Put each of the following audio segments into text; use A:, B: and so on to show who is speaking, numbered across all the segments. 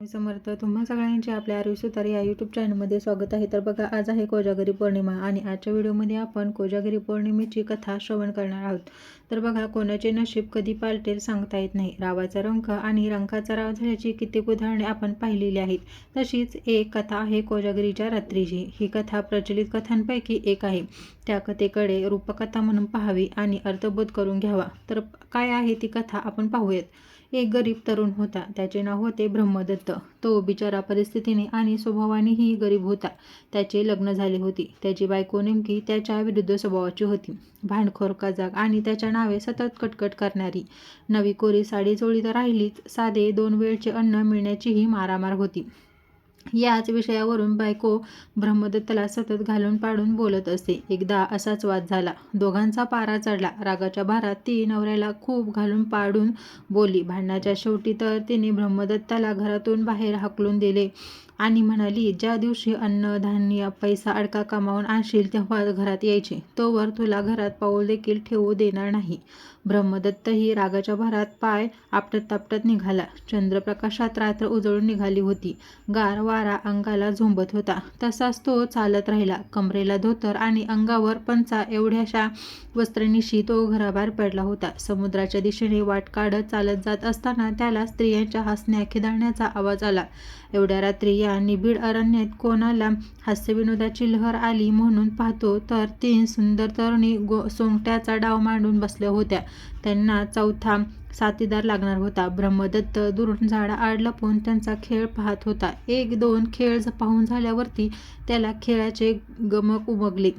A: समर्थ. तुम्हा सगळ्यांचे आपल्या आरोग्य सुतार या यूट्यूब चॅनलमध्ये स्वागत आहे. तर बघा आज आहे कोजागरी पौर्णिमा आणि आजच्या व्हिडिओमध्ये आपण कोजागरी पौर्णिमेची कथा श्रवण करणार आहोत. तर बघा कोणाचे नशीब कधी पालटेल सांगता येत नाही. रावाचा रंग आणि रंकाचा राव झाल्याची कित्येक उदाहरणे आपण पाहिलेली आहेत. तशीच एक कथा आहे कोजागरीच्या रात्रीची. ही कथा प्रचलित कथांपैकी एक आहे. त्या कथेकडे रूपकथा म्हणून पाहावी आणि अर्थबोध करून घ्यावा. तर काय आहे ती कथा? आपण पाहूयात. एक गरीब तरुण होता. त्याचे नाव होते ब्रह्मदत्त. तो बिचारा परिस्थितीने आणि स्वभावानेही गरीब होता. त्याचे लग्न झाले होते. त्याची बायको नेमकी त्याच्या विरुद्ध स्वभावाची होती. भांडखोर कजाग आणि त्याच्या नावे सतत कटकट करणारी. नवी कोरी साडी चोळी तर राहिलीच. साधे दोन वेळचे अन्न मिळण्याचीही मारामार होती. याच विषयावरून बायको ब्रह्मदत्तला सतत घालून पाडून बोलत असते. एकदा असाच वाद झाला. दोघांचा पारा चढला. रागाच्या भारात ती नवऱ्याला खूप घालून पाडून बोलली. भांडणाच्या शेवटी तर तिने ब्रह्मदत्ताला घरातून बाहेर हाकलून दिले. आणि म्हणाली ज्या दिवशी अन्न धान्य पैसा अडका कमावून आणशील तेव्हा घरात यायचे. तोवर तुला घरात पाऊल देखील ठेवू देणार नाही. ब्रह्मदत्तही रागाच्या भरात पाय आपटत तापटत निघाला. चंद्रप्रकाशात रात्र उजळून निघाली होती. गार वारा अंगाला झोंबत होता. तसाच तो चालत राहिला. कमरेला धोतर आणि अंगावर पंचा एवढ्याशा वस्त्रनिशी तो घराबाहेर पडला होता. समुद्राच्या दिशेने वाट काढत चालत जात असताना त्याला स्त्रियांच्या हसण्या खिदळण्याचा आवाज आला. एवढ्या रात्री या निबिड अरण्यात कोणाला हास्यविनोदाची लहर आली म्हणून पाहतो तर तीन सुंदर तरुणी गो सोंगट्याचा डाव मांडून बसल्या होत्या. त्यांना चौथा साथीदार लागणार होता. ब्रह्मदत्त दुरून झाडा आड लपून त्यांचा खेळ पाहत होता. एक दोन खेळ पाहून झाल्यावरती त्याला खेळाचे गमक उमगले.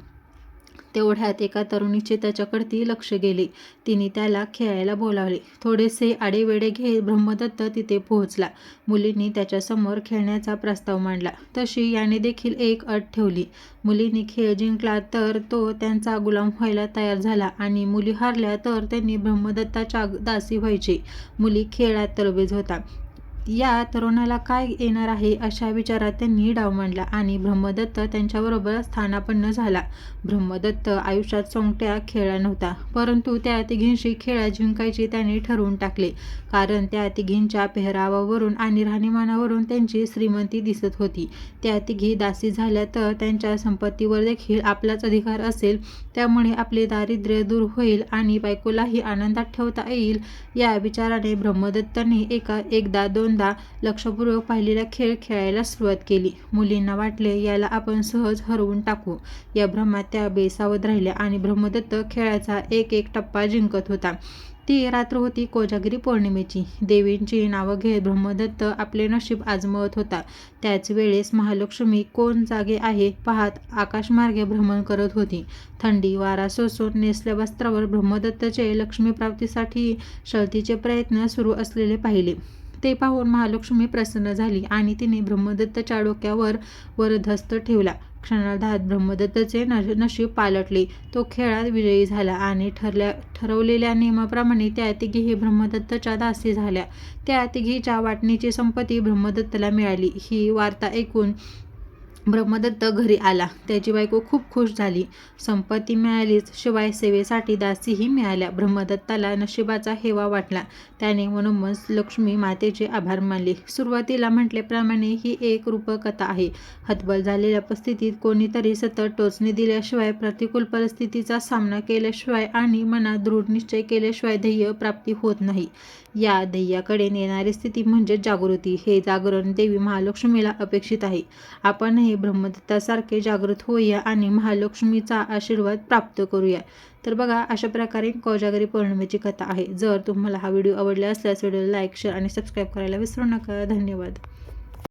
A: तेवढ्यात एका तरुणीचे त्याच्याकडती लक्ष गेले. तिने त्याला खेळायला बोलावले. थोडेसे आडेवेडे घेत ब्रह्मदत्त तिथे पोहोचला. मुलींनी त्याच्यासमोर खेळण्याचा प्रस्ताव मांडला. तशी याने देखील एक अट ठेवली. मुलींनी खेळ जिंकला तर तो त्यांचा गुलाम व्हायला तयार झाला आणि मुली हारल्या तर त्यांनी ब्रह्मदत्ताच्या दासी व्हायचे. मुली खेळात तरबेज होता. या तरुणाला काय येणार आहे अशा विचारात त्यांनी डाव मांडला आणि ब्रह्मदत्त त्यांच्याबरोबर स्थानापन्न झाला. ब्रह्मदत्त आयुष्यात सोंगट्या खेळला नव्हता परंतु त्या तिघींशी खेळा जिंकायची त्याने ठरवून टाकले. कारण त्या तिघींच्या पेहरावावरून आणि राहणीमानावरून त्यांची श्रीमंती दिसत होती. त्या तिघी दासी झाल्या तर त्यांच्या संपत्तीवर देखील आपलाच अधिकार असेल त्यामुळे आपले दारिद्र्य दूर होईल आणि बायकोलाही आनंदात ठेवता येईल या विचाराने ब्रह्मदत्तांनी एका एकदा दोन दोनदा लक्षपूर्वक पाहिलेला खेळ खेळायला सुरुवात केली. मुलींना वाटले याला आपण सहज हरवून टाकू. या भ्रमात त्या बेसावत राहिल्या आणि ब्रह्मदत्त खेळाचा एक एक टप्पा जिंकत होता. ती रात्र होती कोजागिरी पौर्णिमेची. देवींची नावं घेत ब्रह्मदत्त आपले नशीब आजमवत होता. त्याच वेळेस महालक्ष्मी कोण जागे आहे पाहत आकाशमार्गे भ्रमण करत होती. थंडी वारा सोसून नेसल्या वस्त्रावर ब्रह्मदत्तचे लक्ष्मीप्राप्तीसाठी शर्तीचे प्रयत्न सुरू असलेले पाहिले. ते पाहून महालक्ष्मी प्रसन्न झाली आणि तिने ब्रह्मदत्तच्या डोक्यावर वरधस्त ठेवला. क्षणार्धात ब्रह्मदत्तचे नशीब पालटले. तो खेळात विजयी झाला आणि ठरल्या ठरवलेल्या नियमाप्रमाणे त्या तिघीही ब्रह्मदत्तच्या दासी झाल्या. त्या तिघीच्या वाटणीची संपत्ती ब्रह्मदत्तला मिळाली. ही वार्ता ऐकून ब्रह्मदत्त घरी आला. त्याची बायको खूप खुश झाली. संपत्ती मिळालीच शिवाय सेवेसाठी दासीही मिळाल्या. ब्रह्मदत्ताला नशिबाचा हेवा वाटला. त्याने मनोमन लक्ष्मी मातेचे आभार मानले. सुरुवातीला म्हटल्याप्रमाणे ही एक रूपकथा आहे. हतबल झालेल्या परिस्थितीत कोणीतरी सतत टोचणी दिल्याशिवाय प्रतिकूल परिस्थितीचा सामना केल्याशिवाय आणि मनात दृढ निश्चय केल्याशिवाय ध्येय प्राप्ती होत नाही. या ध्येयाकडे नेणारी स्थिती म्हणजे जागृती. हे जागरण देवी महालक्ष्मीला अपेक्षित आहे. आपणही ब्रह्मदत्तासारखे जागृत होऊया आणि महालक्ष्मीचा आशीर्वाद प्राप्त करूया. तर बघा अशा प्रकारे कोजागरी पौर्णिमेची कथा आहे. जर तुम्हाला हा व्हिडिओ आवडला असल्यास व्हिडिओला लाईक शेअर आणि सबस्क्राईब करायला विसरू नका. धन्यवाद.